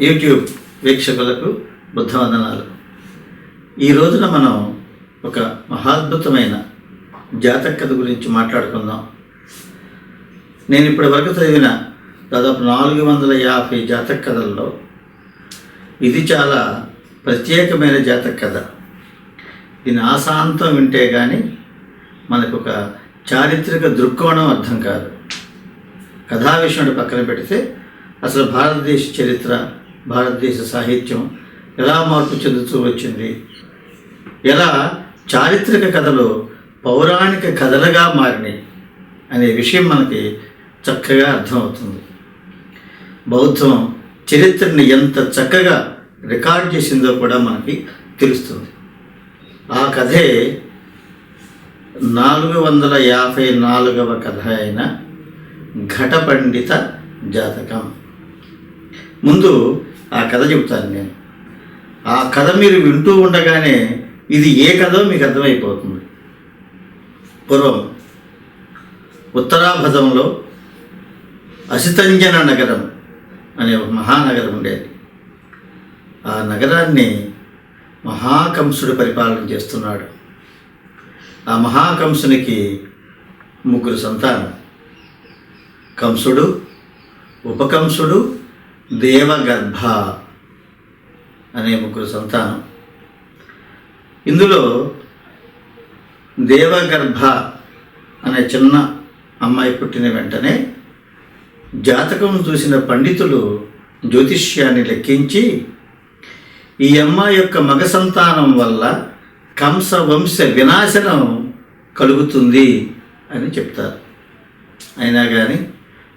YouTube వీక్షకులకు బుద్ధవందనాలు. ఈ రోజున మనం ఒక మహాద్భుతమైన జాతక కథ గురించి మాట్లాడుకుందాం. నేను ఇప్పటి వరకు చదివిన దాదాపు నాలుగు వందల యాభై జాతక కథల్లో ఇది చాలా ప్రత్యేకమైన జాతక కథ. దీని ఆశాంతం వింటే కానీ మనకు ఒక చారిత్రక దృక్కోణం అర్థం కాదు. కథా విషయం పక్కన పెడితే అసలు భారతదేశ చరిత్ర భారతదేశ సాహిత్యం ఎలా మార్పు చెందుతూ వచ్చింది? ఎలా చారిత్రక కథలు పౌరాణిక కథలుగా మారినాయి అనే విషయం మనకి చక్కగా అర్థమవుతుంది. బౌద్ధం చరిత్రని ఎంత చక్కగా రికార్డ్ చేసిందో కూడా మనకి తెలుస్తుంది. ఆ కథే నాలుగు వందల యాభై నాలుగవ కథ అయిన ఘటపండిత జాతకం. ముందు ఆ కథ చెబుతాను నేను. ఆ కథ మీరు వింటూ ఉండగానే ఇది ఏ కథో మీకు అర్థమైపోతుంది. పూర్వం ఉత్తరాభదంలో అసితంజన నగరం అనే ఒక మహానగరం ఉండేది. ఆ నగరాన్ని మహాకంసుడు పరిపాలన చేస్తున్నాడు. ఆ మహాకంసునికి ముగ్గురు సంతానం. కంసుడు ఉపకంసుడు దేవగర్భ అనే ముగ్గురు సంతానం. ఇందులో దేవగర్భ అనే చిన్న అమ్మాయి పుట్టిన వెంటనే జాతకం చూసిన పండితులు జ్యోతిష్యాన్ని లెక్కించి ఈ అమ్మాయి యొక్క మగ సంతానం వల్ల కంస వంశ వినాశనం కలుగుతుంది అని చెప్తారు. అయినా కానీ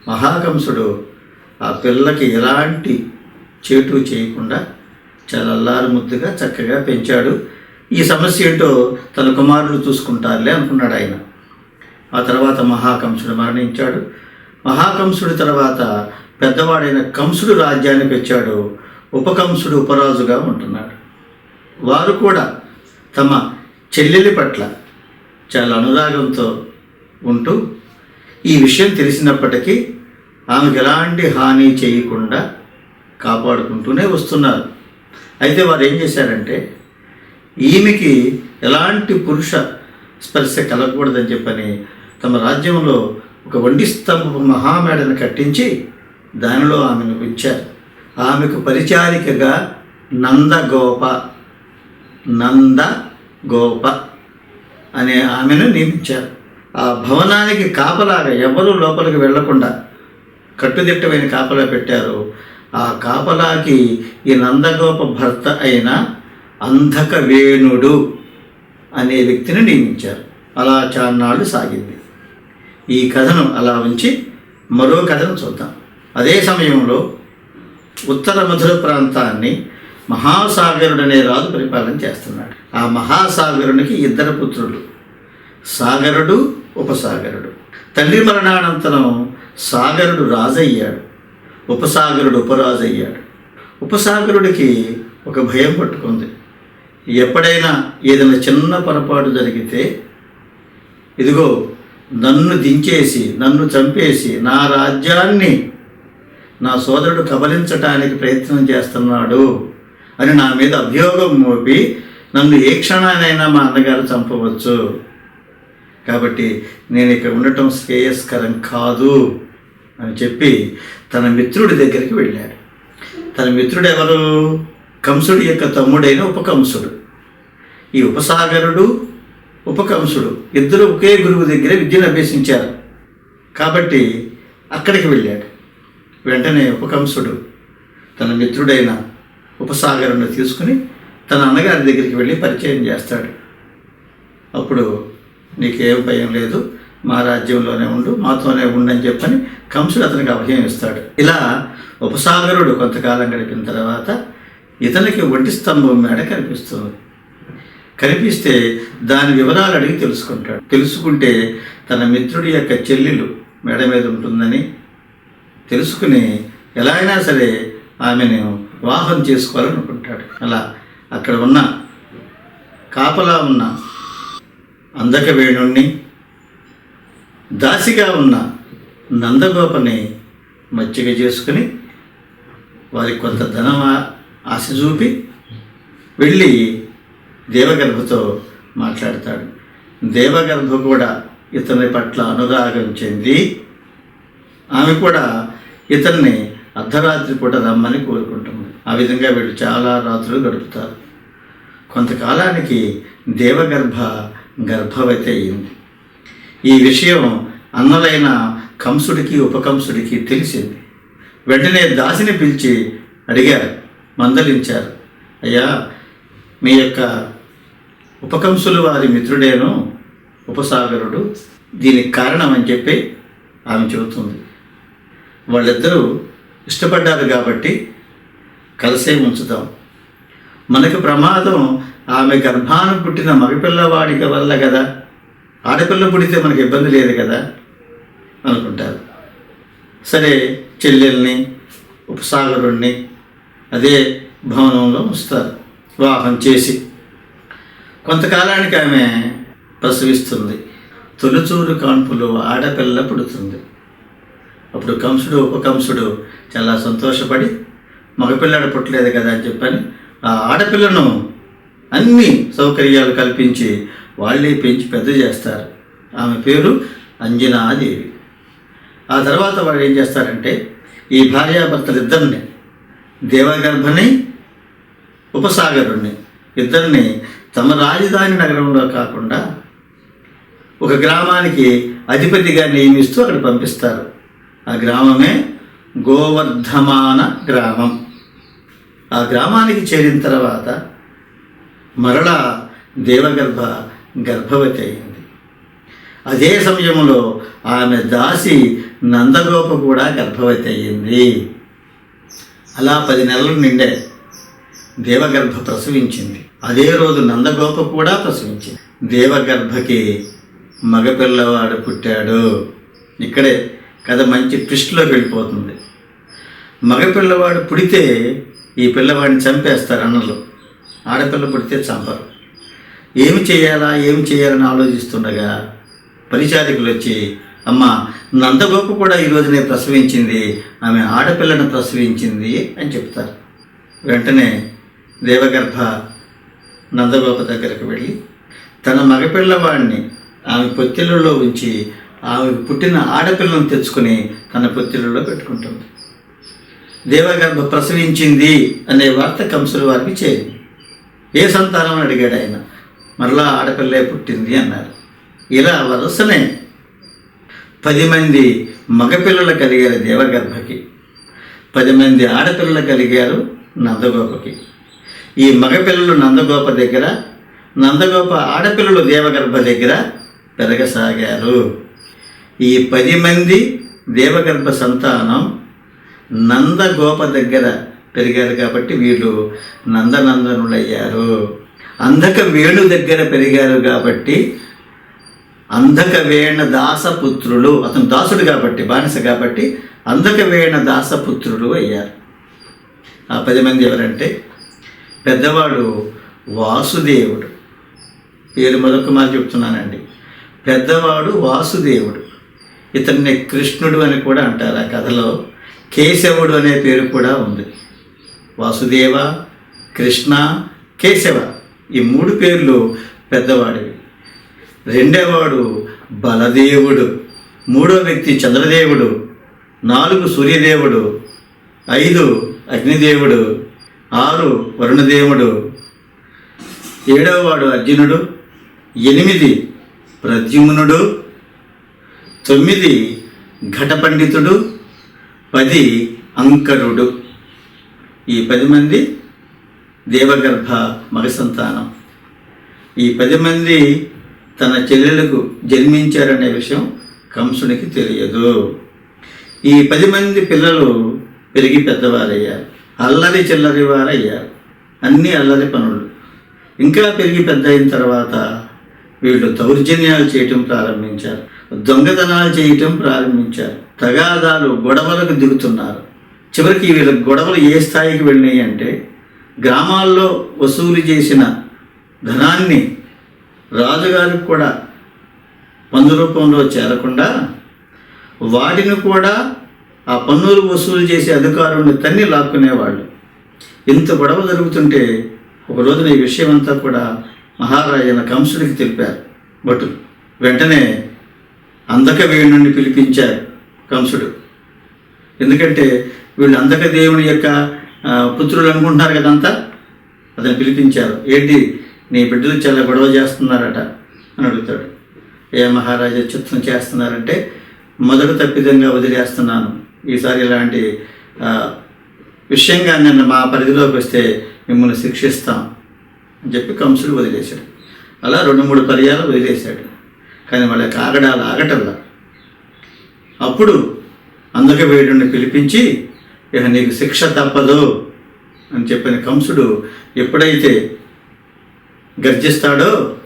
మహాకంసుడు ఆ పిల్లకి ఎలాంటి చేటు చేయకుండా చాలా అల్లారు ముద్దుగా చక్కగా పెంచాడు. ఈ సమస్య ఏంటో తన కుమారుడు చూసుకుంటారులే అనుకున్నాడు ఆయన. ఆ తర్వాత మహాకంసుడు మరణించాడు. మహాకంసుడి తర్వాత పెద్దవాడైన కంసుడు రాజ్యానికి వచ్చాడు ఉపకంసుడు ఉపరాజుగా ఉంటున్నాడు. వారు కూడా తమ చెల్లెలి పట్ల చాలా అనురాగంతో ఉంటూ ఈ విషయం తెలిసినప్పటికీ ఆమెకు ఎలాంటి హాని చేయకుండా కాపాడుకుంటూనే వస్తున్నారు. అయితే వారు ఏం చేశారంటే ఈమెకి ఎలాంటి పురుష స్పర్శ కలగకూడదని చెప్పని తమ రాజ్యంలో ఒక వండి స్తంభ మహామేడను కట్టించి దానిలో ఆమెను ఉంచారు. ఆమెకు పరిచారికగా నందగోప నంద గోప అనే ఆమెను నియమించారు. ఆ భవనానికి కాపలాగా ఎవరూ లోపలికి వెళ్ళకుండా కట్టుదిట్టమైన కాపలా పెట్టారు. ఆ కాపలాకి ఈ నందగోప భర్త అయిన అంధక వేణుడు అనే వ్యక్తిని నియమించారు. అలా చాన్నాళ్ళు సాగింది. ఈ కథను అలా ఉంచి మరో కథను చూద్దాం. అదే సమయంలో ఉత్తర మధుర ప్రాంతాన్ని మహాసాగరుడు అనే రాజు పరిపాలన చేస్తున్నాడు. ఆ మహాసాగరునికి ఇద్దరు పుత్రులు సాగరుడు ఉపసాగరుడు. తల్లి మరణానంతరం సాగరుడు రాజయ్యాడు. ఉపసాగరుడు ఉపరాజయ్యాడు. ఉపసాగరుడికి ఒక భయం పట్టుకుంది. ఎప్పుడైనా ఏదైనా చిన్న పొరపాటు జరిగితే ఇదిగో నన్ను దించేసి నన్ను చంపేసి నా రాజ్యాన్ని నా సోదరుడు కబలించటానికి ప్రయత్నం చేస్తున్నాడు అని నా మీద అభియోగం మోపి నన్ను ఏ క్షణానైనా మా అన్నగారు చంపవచ్చు. కాబట్టి నేను ఇక్కడ ఉండటం శ్రేయస్కరం కాదు అని చెప్పి తన మిత్రుడి దగ్గరికి వెళ్ళాడు. తన మిత్రుడు ఎవరు? కంసుడి యొక్క తమ్ముడైన ఉపకంసుడు. ఈ ఉపసాగరుడు ఉపకంసుడు ఇద్దరు ఒకే గురువు దగ్గర విద్యను అభ్యసించారు. కాబట్టి అక్కడికి వెళ్ళాడు. వెంటనే ఉపకంసుడు తన మిత్రుడైన ఉపసాగరుని తీసుకుని తన అన్నగారి దగ్గరికి వెళ్ళి పరిచయం చేస్తాడు. అప్పుడు నీకేం భయం లేదు. మా రాజ్యంలోనే ఉండు మాతోనే ఉండని చెప్పని కంసుడు అతనికి అభయం ఇస్తాడు. ఇలా ఉపసాగరుడు కొంతకాలం గడిపిన తర్వాత ఇతనికి ఒంటి స్తంభం మేడ కనిపిస్తుంది. కనిపిస్తే దాని వివరాలు అడిగి తెలుసుకుంటాడు. తెలుసుకుంటే తన మిత్రుడి యొక్క చెల్లెలు మేడ మీద ఉంటుందని తెలుసుకుని ఎలా అయినా సరే ఆమెను వివాహం చేసుకోవాలనుకుంటాడు అలా అక్కడ ఉన్న కాపలా ఉన్న అందక వేణుణ్ణి. దాసిగా ఉన్న నందగోపని మచ్చిక చేసుకుని వారికి కొంత ధనం ఆశ చూపి వెళ్ళి దేవగర్భతో మాట్లాడతాడు. దేవగర్భ కూడా ఇతని పట్ల అనురాగం చెంది ఆమె కూడా ఇతన్ని అర్ధరాత్రి పూట రమ్మని కోరుకుంటుంది. ఆ విధంగా వీళ్ళు చాలా రాత్రులు గడుపుతారు. కొంతకాలానికి దేవగర్భ గర్భవతి అయింది ఈ విషయం అన్నలైన కంసుడికి ఉపకంసుడికి తెలిసింది. వెంటనే దాసిని పిలిచి అడిగారు మందలించారు. అయ్యా మీ యొక్క ఉపకంసులు వారి మిత్రుడేను ఉపసాగరుడు. దీనికి కారణం అని చెప్పి ఆమె చెబుతుంది. వాళ్ళిద్దరూ ఇష్టపడ్డారు కాబట్టి కలిసే ఉంచుతాం. మనకు ప్రమాదం ఆమె గర్భాన పుట్టిన మగపిల్లవాడికి వల్ల కదా? ఆడపిల్ల పుడితే మనకి ఇబ్బంది లేదు కదా? అనుకుంటారు. సరే చెల్లెల్ని ఉపసాగరుణ్ణి అదే భవనంలో ఉంచుతారు. వివాహం చేసి. కొంతకాలానికి ఆమె ప్రసవిస్తుంది. తొలిచూరు కాన్పులు ఆడపిల్ల పుడుతుంది. అప్పుడు కంసుడు ఉపకంసుడు చాలా సంతోషపడి మగపిల్లాడు పుట్టలేదు కదా అని చెప్పని ఆ ఆడపిల్లను అన్ని సౌకర్యాలు కల్పించి వాళ్ళే పెంచి పెద్ద చేస్తారు. ఆమె పేరు అంజనాదేవి. ఆ తర్వాత వాళ్ళు ఏం చేస్తారంటే ఈ భార్యాభర్తలిద్దరిని దేవగర్భని ఉపసాగరుణ్ణి ఇద్దరిని తమ రాజధాని నగరంలో కాకుండా ఒక గ్రామానికి అధిపతిగా నియమిస్తూ అక్కడ పంపిస్తారు. ఆ గ్రామమే గోవర్ధమాన గ్రామం. ఆ గ్రామానికి చేరిన తర్వాత మరలా దేవగర్భ గర్భవతి అయింది. అదే సమయంలో ఆమె దాసి నందగోప కూడా గర్భవతి అయ్యింది. అలా పది నెలలు నిండే దేవగర్భ ప్రసవించింది. అదే రోజు నందగోప కూడా ప్రసవించింది. దేవగర్భకి మగపిల్లవాడు పుట్టాడు. ఇక్కడే కథ మంచి ట్విస్ట్లోకి వెళ్ళిపోతుంది. మగపిల్లవాడు పుడితే ఈ పిల్లవాడిని చంపేస్తారు అన్నలు. ఆడపిల్ల పుడితే చంపరు. ఏమి చేయాలా ఏమి చేయాలని ఆలోచిస్తుండగా పరిచారికులు వచ్చి అమ్మ నందగోప కూడా ఈరోజునే ప్రసవించింది ఆమె ఆడపిల్లను ప్రసవించింది అని చెప్తారు. వెంటనే దేవగర్భ నందగోప దగ్గరకు వెళ్ళి తన మగపిల్లవాడిని ఆమె పొత్తిళ్ళలో ఉంచి ఆమె పుట్టిన ఆడపిల్లను తెచ్చుకొని తన పొత్తిళ్ళలో పెట్టుకుంటుంది. దేవగర్భ ప్రసవించింది అనే వార్త కంసుల వారికి చేరింది. ఏ సంతానం అడిగాడు ఆయన. మరలా ఆడపిల్లే పుట్టింది అన్నారు. ఇలా వరుసనే పది మంది మగపిల్లలు కలిగారు దేవగర్భకి. పది మంది ఆడపిల్లలు కలిగారు నందగోపకి. ఈ మగపిల్లలు నందగోప దగ్గర నందగోప ఆడపిల్లలు దేవగర్భ దగ్గర పెరగసాగారు. ఈ పది మంది దేవగర్భ సంతానం నందగోప దగ్గర పెరిగారు కాబట్టి వీళ్ళు నందనందనులయ్యారు. అంధక వేణు దగ్గర పెరిగారు కాబట్టి అంధక వేణ దాసపుత్రులు అతను దాసుడు కాబట్టి బానిస కాబట్టి అంధక వేణ దాసపుత్రులు అయ్యారు. ఆ పది మంది ఎవరంటే పెద్దవాడు వాసుదేవుడు. పేరు మరొక మాట చెప్తున్నానండి. పెద్దవాడు వాసుదేవుడు. ఇతన్ని కృష్ణుడు అని కూడా అంటారు. ఆ కథలో కేశవుడు అనే పేరు కూడా ఉంది. వాసుదేవ కృష్ణ కేశవ. ఈ మూడు పేర్లు పెద్దవాడివి. రెండోవాడు బలదేవుడు మూడో వ్యక్తి చంద్రదేవుడు నాలుగు సూర్యదేవుడు ఐదు అగ్నిదేవుడు ఆరు వరుణదేవుడు. ఏడవవాడు అర్జునుడు ఎనిమిది ప్రద్యుమ్నుడు తొమ్మిది ఘటపండితుడు పది అంకరుడు. ఈ పది మంది దేవగర్భ మగ సంతానం ఈ పది మంది తన చెల్లెలకు జన్మించారనే విషయం కంసునికి తెలియదు. ఈ పది మంది పిల్లలు పెరిగి పెద్దవారయ్యారు. అల్లరి చిల్లరి వారయ్యారు. అన్నీ అల్లరి పనులు. ఇంకా పెరిగి పెద్ద అయిన తర్వాత వీళ్ళు దౌర్జన్యాలు చేయటం ప్రారంభించారు. దొంగతనాలు చేయటం ప్రారంభించారు. తగాదాలు గొడవలకు దిగుతున్నారు. చివరికి వీళ్ళ గొడవలు ఏ స్థాయికి వెళ్ళినాయి అంటే గ్రామాల్లో వసూలు చేసిన ధనాన్ని రాజుగారికి కూడా పన్ను రూపంలో చేరకుండా వాటిని కూడా ఆ పన్నులు వసూలు చేసే అధికారులను తన్ని లాక్కునేవాళ్ళు. ఇంత గొడవ జరుగుతుంటే ఒక రోజున ఈ విషయం అంతా కూడా మహారాజైన కంసుడికి తెలిపారు. భటులు. వెంటనే అందక వేణుని పిలిపించారు కంసుడు. ఎందుకంటే వీళ్ళు అందక దేవుని యొక్క పుత్రులు అనుకుంటున్నారు కదంతా అతను పిలిపించారు. ఏంటి? నీ బిడ్డలు చాలా గొడవ చేస్తున్నారట అని అడుగుతాడు. ఏ మహారాజా చిత్తం చేస్తున్నారంటే మొదట తప్పిదంగా వదిలేస్తున్నాను. ఈసారి ఇలాంటి విషయంగా నిన్న మా పరిధిలోకి వస్తే మిమ్మల్ని శిక్షిస్తాం అని చెప్పి కంసుడు వదిలేశాడు. అలా రెండు మూడు పర్యాలు వదిలేశాడు. కానీ వాళ్ళకి ఆగడాలు ఆగటల్లా అప్పుడు అందక వేడుని పిలిపించి ఇక నీకు శిక్ష తప్పదు అని చెప్పిన కంసుడు ఎప్పుడైతే గర్జిస్తాడో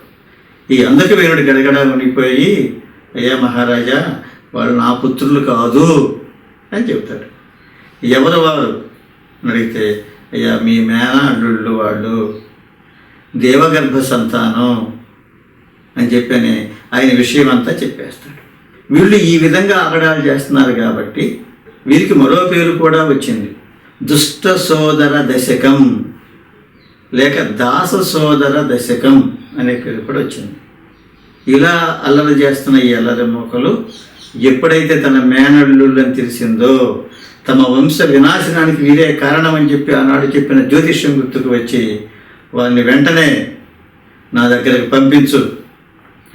ఈ అందక వీరుడు గడగడ మునిగిపోయి అయ్యా మహారాజా వాళ్ళు నా పుత్రులు కాదు అని చెప్తాడు. ఎవరు వారు? అడిగితే అయ్యా మీ మేనల్లుళ్ళు వాళ్ళు. దేవగర్భ సంతానం అని చెప్పని ఆయన విషయం అంతా చెప్పేస్తాడు. వీళ్ళు ఈ విధంగా ఆగడాలు చేస్తున్నారు కాబట్టి వీరికి మరో పేరు కూడా వచ్చింది. దుష్ట సోదర దశకం లేక దాస సోదర దశకం అనే పేరు కూడా వచ్చింది. ఇలా అల్లరి చేస్తున్న ఈ అల్లరి మొక్కలు ఎప్పుడైతే తన మేనల్లుళ్ళని తెలిసిందో తమ వంశ వినాశనానికి వీరే కారణం అని చెప్పి ఆనాడు చెప్పిన జ్యోతిష్యం గుర్తుకు వచ్చి వారిని వెంటనే నా దగ్గరకు పంపించు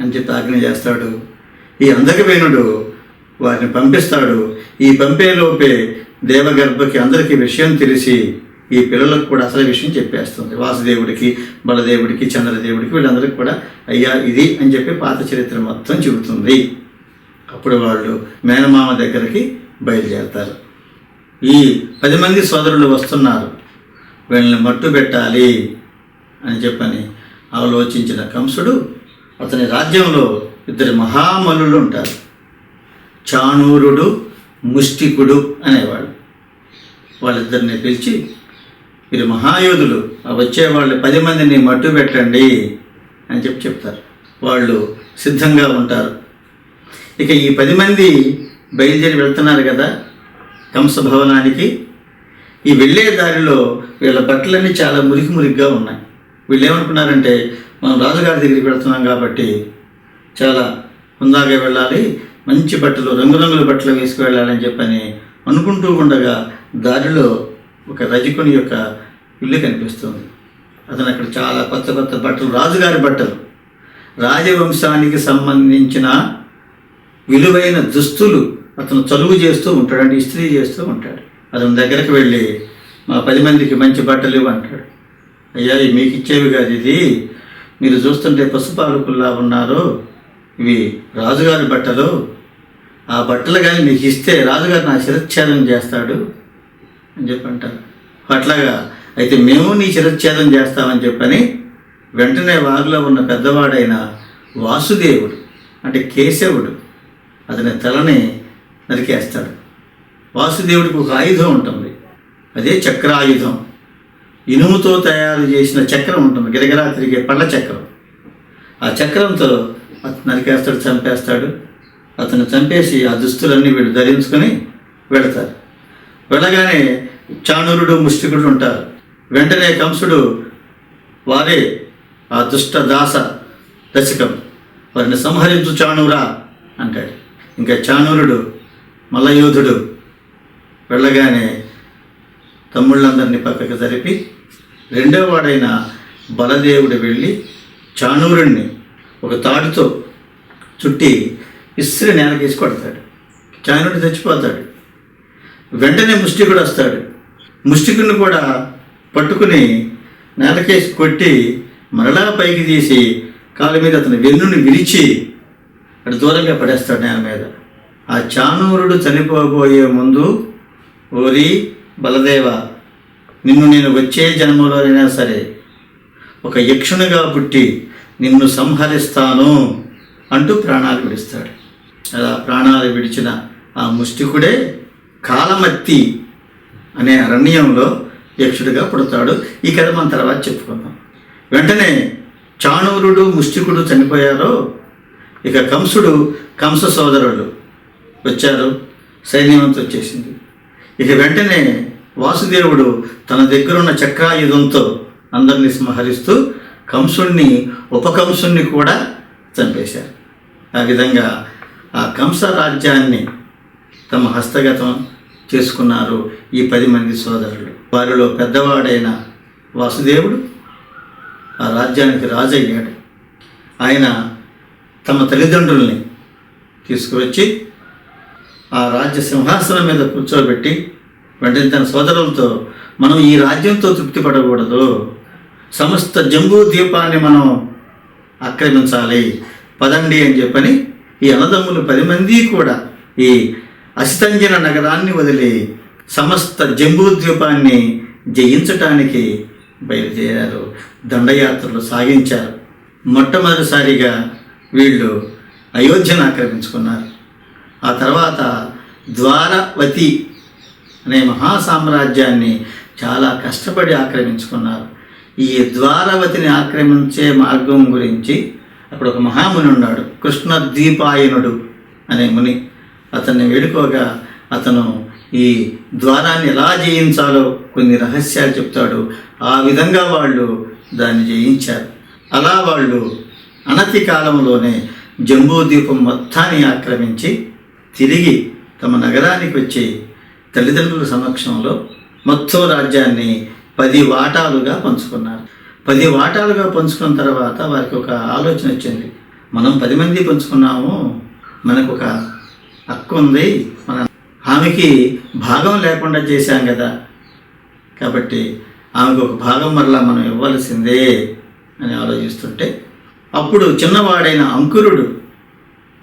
అని చెప్పి ఆజ్ఞ చేస్తాడు. ఈ అందకవేణుడు వారిని పంపిస్తాడు. ఈ పంపేలోపే దేవగర్భకి అందరికీ విషయం తెలిసి ఈ పిల్లలకు కూడా అసలు విషయం చెప్పేస్తుంది. వాసుదేవుడికి బలదేవుడికి చంద్రదేవుడికి వీళ్ళందరికీ కూడా అయ్యా ఇది అని చెప్పి పాత చరిత్ర మొత్తం చెబుతుంది. అప్పుడు వాళ్ళు మేనమామ దగ్గరికి బయలుదేరతారు. ఈ పది మంది సోదరులు వస్తున్నారు. వీళ్ళని మట్టు పెట్టాలి అని చెప్పని ఆలోచించిన కంసుడు అతని రాజ్యంలో ఇద్దరు మహామలులు ఉంటారు. చాణూరుడు ముష్టికుడు అనేవాళ్ళు వాళ్ళిద్దరిని పిలిచి మీరు మహాయోధులు వచ్చే వాళ్ళు పది మందిని మట్టు పెట్టండి అని చెప్పి చెప్తారు. వాళ్ళు సిద్ధంగా ఉంటారు. ఇక ఈ పది మంది బయలుదేరి వెళ్తున్నారు కదా కంసభవనానికి. ఈ వెళ్ళే దారిలో వీళ్ళ బట్టలన్నీ చాలా మురికి మురికిగా ఉన్నాయి. వీళ్ళు ఏమనుకున్నారంటే మనం రాజుగారి దగ్గరికి వెళ్తున్నాం కాబట్టి చాలా హుందాగా వెళ్ళాలి మంచి బట్టలు రంగురంగుల బట్టలు వేసుకువెళ్ళాలని చెప్పని అనుకుంటూ ఉండగా దారిలో ఒక రజకుని యొక్క ఇల్లు కనిపిస్తుంది. అతను అక్కడ చాలా కొత్త కొత్త బట్టలు రాజుగారి బట్టలు. రాజవంశానికి సంబంధించిన విలువైన దుస్తులు అతను చలువు చేస్తూ ఉంటాడు అంటే ఇస్త్రీ చేస్తూ ఉంటాడు. అతని దగ్గరకు వెళ్ళి మా పది మందికి మంచి బట్టలు ఇవ్వంటాడు అయ్యా మీకు ఇచ్చేవి కాదు ఇది. మీరు చూస్తుంటే పసుపాలకుల్లా ఉన్నారు. ఇవి రాజుగారి బట్టలు? ఆ బట్టలు కానీ మీకు ఇస్తే రాజుగారు నా శిరచ్ఛేదం చేస్తాడు అని చెప్పి అంటారు అట్లాగా అయితే మేము నీ శిరచ్ఛేదం చేస్తామని చెప్పని వెంటనే వారిలో ఉన్న పెద్దవాడైన వాసుదేవుడు అంటే కేశవుడు అతని తలని నరికేస్తాడు. వాసుదేవుడికి ఒక ఆయుధం ఉంటుంది. అదే చక్రాయుధం. ఇనుముతో తయారు చేసిన చక్రం ఉంటుంది. గిరగిరా తిరిగే పళ్ళ చక్రం. ఆ చక్రంతో అతను నరికేస్తాడు చంపేస్తాడు. అతను చంపేసి ఆ దుస్తులన్నీ వీళ్ళు ధరించుకొని వెళతారు. వెళ్ళగానే చాణూరుడు ముష్టికుడు ఉంటారు. వెంటనే కంసుడు వారే ఆ దుష్ట దాస దశకం. వారిని సంహరించు చాణూరా అంటాడు. ఇంకా చాణూరుడు మల్లయోధుడు వెళ్ళగానే తమ్ముళ్ళందరినీ పక్కకు జరిపి రెండో వాడైన బలదేవుడు వెళ్ళి చాణూరుణ్ణి ఒక తాడుతో చుట్టి ఇస్త్రీ నేలకేసి కొడతాడు. చాయనుడు చచ్చిపోతాడు. వెంటనే ముష్టికుడు వస్తాడు. ముష్టికుడిని కూడా పట్టుకుని నేలకేసి కొట్టి మరలా పైకి తీసి కాళ్ళ మీద అతని వెన్నుని విరిచి అటు దూరంగా పడేస్తాడు నేల మీద. ఆ చానూరుడు చనిపోబోయే ముందు ఓరి బలదేవ నిన్ను నేను వచ్చే జన్మలోనైనా సరే ఒక యక్షునిగా పుట్టి నిన్ను సంహరిస్తాను అంటూ ప్రాణాలు విడుస్తాడు. అలా ప్రాణాలు విడిచిన ఆ ముష్టికుడే కాలమత్తి అనే అరణ్యంలో యక్షుడిగా పుడతాడు. ఈ కథ మన తర్వాత చెప్పుకుందాం. వెంటనే చాణూరుడు ముష్టికుడు చనిపోయారో ఇక కంసుడు కంస సోదరుడు వచ్చారు. సైన్యవంతం వచ్చేసింది. ఇక వెంటనే వాసుదేవుడు తన దగ్గరున్న చక్రాయుధంతో అందరినీ సంహరిస్తూ కంసుణ్ణి ఉపకంసుణ్ణి కూడా చంపేశారు. ఆ విధంగా ఆ కంస రాజ్యాన్ని తమ హస్తగతం చేసుకున్నారు ఈ పది మంది సోదరులు. వారిలో పెద్దవాడైన వాసుదేవుడు ఆ రాజ్యానికి రాజు అయ్యాడు ఆయన తమ తల్లిదండ్రుల్ని తీసుకువచ్చి ఆ రాజ్య సింహాసనం మీద కూర్చోబెట్టి వెంటనే తన సోదరులతో మనం ఈ రాజ్యంతో తృప్తి పడకూడదు. సమస్త జంబూ ద్వీపాన్ని మనం ఆక్రమించాలి. పదండి అని చెప్పని ఈ అన్నదమ్ములు పది మంది కూడా ఈ అసితంజన నగరాన్ని వదిలి సమస్త జంబూ ద్వీపాన్ని జయించటానికి బయలుదేరారు. దండయాత్రలు సాగించారు. మొట్టమొదటిసారిగా వీళ్ళు అయోధ్యను ఆక్రమించుకున్నారు. ఆ తర్వాత ద్వారవతి అనే మహా సామ్రాజ్యాన్ని చాలా కష్టపడి ఆక్రమించుకున్నారు. ఈ ద్వారవతిని ఆక్రమించే మార్గం గురించి అక్కడ ఒక మహాముని ఉన్నాడు. కృష్ణద్వీపాయనుడు అనే ముని. అతన్ని వేడుకోగా అతను ఈ ద్వారాన్ని ఎలా జయించాలో కొన్ని రహస్యాలు చెప్తాడు. ఆ విధంగా వాళ్ళు దాన్ని జయించారు. అలా వాళ్ళు అనతి కాలంలోనే జంబూద్వీపం మొత్తాన్ని ఆక్రమించి తిరిగి తమ నగరానికి వచ్చి తల్లిదండ్రుల సమక్షంలో మొత్తం రాజ్యాన్ని పది వాటాలుగా పంచుకున్నారు. పది వాటాలుగా పంచుకున్న తర్వాత వారికి ఒక ఆలోచన వచ్చింది. మనం పది మంది పంచుకున్నాము మనకు ఒక హక్కు ఉంది మన ఆమెకి భాగం లేకుండా చేశాం కదా. కాబట్టి ఆమెకు ఒక భాగం మరలా మనం ఇవ్వాల్సిందే అని ఆలోచిస్తుంటే అప్పుడు చిన్నవాడైన అంకురుడు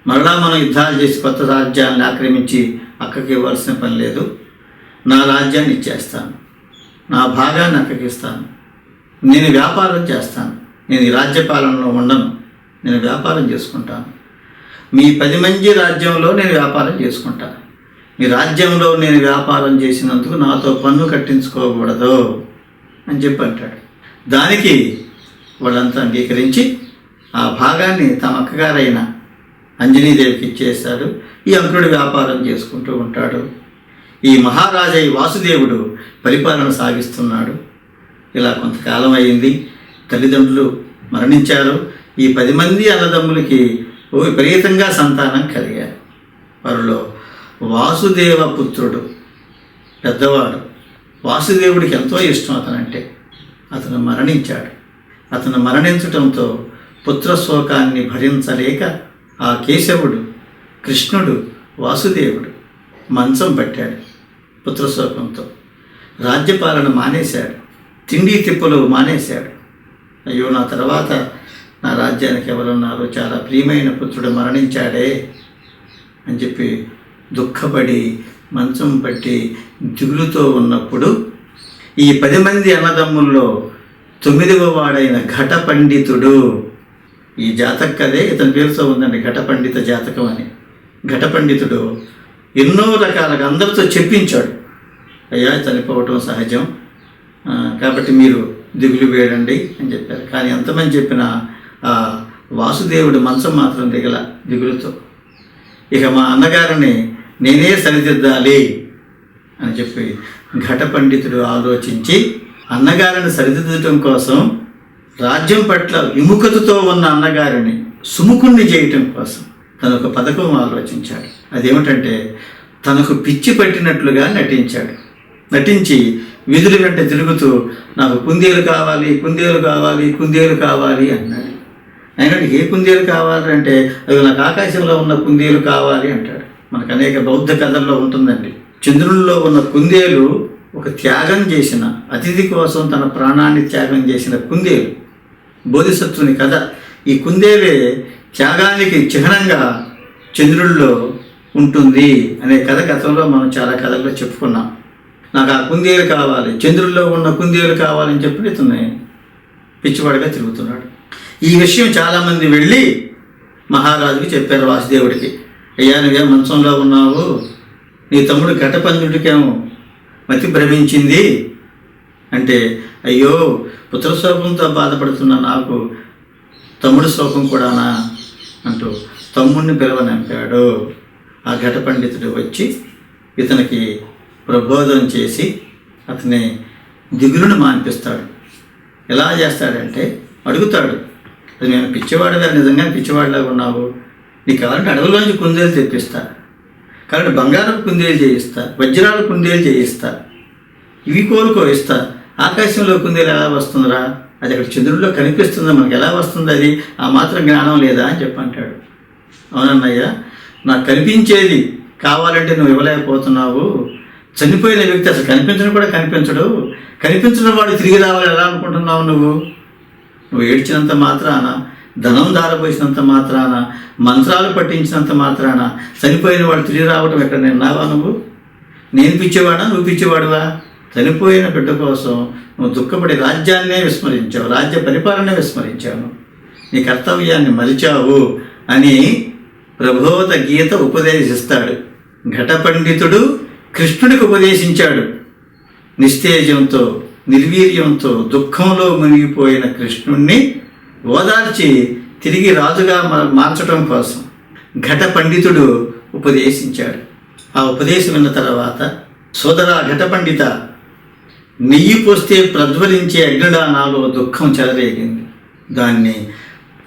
మరలా మనం యుద్ధాలు చేసి కొత్త రాజ్యాన్ని ఆక్రమించి అక్కకి ఇవ్వాల్సిన పని లేదు. నా రాజ్యాన్ని ఇచ్చేస్తాను. నా భాగాన్ని అప్పగిస్తాను. ఇస్తాను నేను వ్యాపారం చేస్తాను. నేను రాజ్యపాలనలో ఉండను. నేను వ్యాపారం చేసుకుంటాను. మీ పది మంది రాజ్యంలో నేను వ్యాపారం చేసుకుంటాను మీ రాజ్యంలో నేను వ్యాపారం చేసినందుకు నాతో పన్ను కట్టించుకోకూడదు అని చెప్పి అంటాడు. దానికి వాళ్ళంతా అంగీకరించి ఆ భాగాన్ని తమ అక్కగారైన అంజనీదేవికి ఇచ్చేస్తాడు ఈ అంకుడు వ్యాపారం చేసుకుంటూ ఉంటాడు. ఈ మహారాజయ్య వాసుదేవుడు పరిపాలన సాగిస్తున్నాడు. ఇలా కొంతకాలం అయింది. తల్లిదండ్రులు మరణించారు. ఈ పది మంది అన్నదమ్ములకి విపరీతంగా సంతానం కలిగారు. వారిలో వాసుదేవ పుత్రుడు పెద్దవాడు. వాసుదేవుడికి ఎంతో ఇష్టం అతనంటే. అతను మరణించాడు. అతను మరణించటంతో పుత్రశోకాన్ని భరించలేక ఆ కేశవుడు కృష్ణుడు వాసుదేవుడు మంచం పట్టాడు. పుత్రశోకంతో రాజ్యపాలన మానేశాడు. తిండి తిప్పలు మానేశాడు. అయ్యో నా తర్వాత నా రాజ్యానికి ఎవరున్నారు చాలా ప్రియమైన పుత్రుడు మరణించాడే అని చెప్పి దుఃఖపడి మంచం పట్టి దిగులుతో ఉన్నప్పుడు ఈ పది మంది అన్నదమ్ముల్లో తొమ్మిదవ వాడైన ఘట పండితుడు ఈ జాతక కదే. ఇతని పేరుతో ఉందండి ఘట పండిత జాతకం అని. ఘట పండితుడు ఎన్నో రకాలుగా అందరితో చెప్పించాడు. అయ్యా చనిపోవటం సహజం. కాబట్టి మీరు దిగులు వేయండి అని చెప్పారు. కానీ ఎంతమంది చెప్పినా ఆ వాసుదేవుడు మంచం మాత్రం దిగల దిగులుతో. ఇక మా అన్నగారిని నేనే సరిదిద్దాలి అని చెప్పి ఘట పండితుడు ఆలోచించి అన్నగారిని సరిదిద్దటం కోసం రాజ్యం పట్ల విముఖతతో ఉన్న అన్నగారిని సుముఖుణ్ణి చేయటం కోసం తన ఒక పథకం ఆలోచించాడు. అదేమిటంటే తనకు పిచ్చి పట్టినట్లుగా నటించాడు. నటించి విధుల వెంట తిరుగుతూ నాకు కుందేలు కావాలి కుందేలు కావాలి కుందేలు కావాలి అన్నాడు. ఆయన ఏ కుందేలు కావాలంటే అది నాకు ఆకాశంలో ఉన్న కుందేలు కావాలి అంటాడు. మనకు అనేక బౌద్ధ కథల్లో ఉంటుందండి. చంద్రుల్లో ఉన్న కుందేలు ఒక త్యాగం చేసిన అతిథి కోసం తన ప్రాణాన్ని త్యాగం చేసిన కుందేలు. బోధిసత్వుని కథ. ఈ కుందేలే త్యాగానికి చిహ్నంగా చంద్రుల్లో ఉంటుంది అనే కథ గతంలో మనం చాలా కథల్లో చెప్పుకున్నాం. నాకు ఆ కుందేలు కావాలి చంద్రుల్లో ఉన్న కుందేలు కావాలని చెప్పి ఇతను పిచ్చివాడిగా తిరుగుతున్నాడు. ఈ విషయం చాలామంది వెళ్ళి మహారాజుకి చెప్పారు వాసుదేవుడికి. అయ్యా నువ్వే మంచంలో ఉన్నావు. నీ తమ్ముడు ఘటపంజుడికేమో మతి భ్రమించింది. అంటే అయ్యో పుత్రశోకంతో బాధపడుతున్న నాకు తమ్ముడు శోకం కూడానా? అంటూ తమ్ముడిని పిలవనంపాడు. ఆ ఘట పండితుడు వచ్చి ఇతనికి ప్రబోధం చేసి అతని దిగులును మాన్పిస్తాడు. ఎలా చేస్తాడంటే అడుగుతాడు అది నేను పిచ్చివాడిగా నిజంగా పిచ్చివాడిలాగా ఉన్నావు. నీకు కావాలంటే అడవిలోంచి కుందేలు తెప్పిస్తా. కాబట్టి బంగారం కుందేలు చేయిస్తా వజ్రాల కుందేలు చేయిస్తా. ఇవి కోరుకో ఇస్తా ఆకాశంలో కుందేలు ఎలా వస్తుందిరా? అది అక్కడ చంద్రుల్లో కనిపిస్తుందా. మనకు ఎలా వస్తుంది అది? ఆ మాత్రం జ్ఞానం లేదా అని చెప్పంటాడు అవునన్నయ్య నాకు కనిపించేది కావాలంటే నువ్వు ఇవ్వలేకపోతున్నావు. చనిపోయిన వ్యక్తి అసలు కనిపించడం కూడా కనిపించడు. కనిపించిన వాడు తిరిగి రావాలి ఎలా అనుకుంటున్నావు నువ్వు? నువ్వు ఏడ్చినంత మాత్రాన ధనం దారపోసినంత మాత్రాన మంత్రాలు పట్టించినంత మాత్రాన చనిపోయిన వాడు తిరిగి రావటం ఎక్కడ నిన్నావా నువ్వు? నేను పిచ్చేవాడా? నువ్వు పిచ్చేవాడువా? చనిపోయిన బిడ్డ కోసం నువ్వు దుఃఖపడి రాజ్యాన్నే విస్మరించావు రాజ్య పరిపాలన విస్మరించావు. నీ కర్తవ్యాన్ని మరిచావు అని ప్రబోధ గీత ఉపదేశిస్తాడు. ఘట పండితుడు కృష్ణుడికి ఉపదేశించాడు. నిస్తేజంతో నిర్వీర్యంతో దుఃఖంలో మునిగిపోయిన కృష్ణుణ్ణి ఓదార్చి తిరిగి రాజుగా మార్చడం కోసం ఘట పండితుడు ఉపదేశించాడు. ఆ ఉపదేశం విన్న తర్వాత సోదరా ఘట పండిత నెయ్యి పోస్తే ప్రజ్వలించే అగ్నిడా నాలో దుఃఖం చెలరేగింది. దాన్ని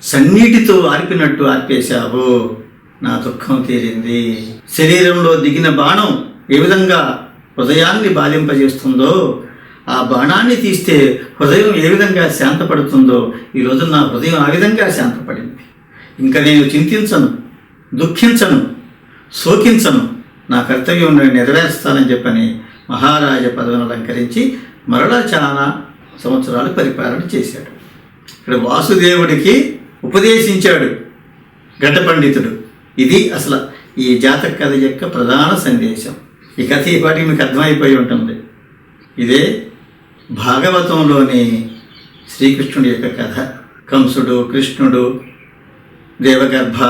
సన్నీటితో ఆర్పినట్టు ఆర్పేశావు. నా దుఃఖం తీరింది. శరీరంలో దిగిన బాణం ఏ విధంగా హృదయాన్ని బాధింపజేస్తుందో ఆ బాణాన్ని తీస్తే హృదయం ఏ విధంగా శాంతపడుతుందో ఈరోజు నా హృదయం ఆ విధంగా శాంతపడింది. ఇంకా నేను చింతించను దుఃఖించను శోకించను. నా కర్తవ్యం నేను నెరవేరుస్తానని చెప్పని మహారాజ పదవిని అలంకరించి మరలా చాలా సంవత్సరాలు పరిపాలన చేశాడు. ఇక్కడ వాసుదేవుడికి ఉపదేశించాడు గడ్డ పండితుడు. ఇది అసలు ఈ జాతక కథ యొక్క ప్రధాన సందేశం. ఈ కథ ఈ మీకు అర్థమైపోయి ఉంటుంది. ఇదే భాగవతంలోని శ్రీకృష్ణుడి యొక్క కథ. కంసుడు కృష్ణుడు దేవగర్భ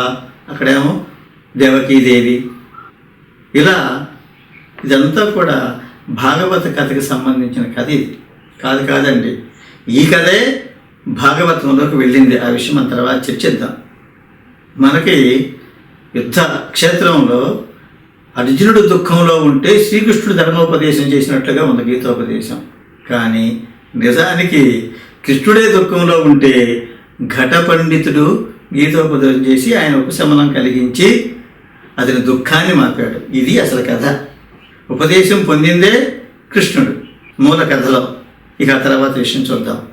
అక్కడేమో దేవకీదేవి. ఇలా ఇదంతా కూడా భాగవత కథకి సంబంధించిన కథ ఇది. కాదు కాదండి. ఈ కథే భాగవతంలోకి వెళ్ళింది. ఆ విషయం మన తర్వాత చర్చిద్దాం. మనకి యుద్ధ క్షేత్రంలో అర్జునుడు దుఃఖంలో ఉంటే శ్రీకృష్ణుడు ధర్మోపదేశం చేసినట్లుగా ఉంది గీతోపదేశం. కానీ నిజానికి కృష్ణుడే దుఃఖంలో ఉంటే ఘట పండితుడు గీతోపదేశం చేసి ఆయన ఉపశమనం కలిగించి అతని దుఃఖాన్ని మాపాడు. ఇది అసలు కథ. ఉపదేశం పొందిందే కృష్ణుడు. మూల కథలో ఇక ఆ తర్వాత విషయం చూద్దాం.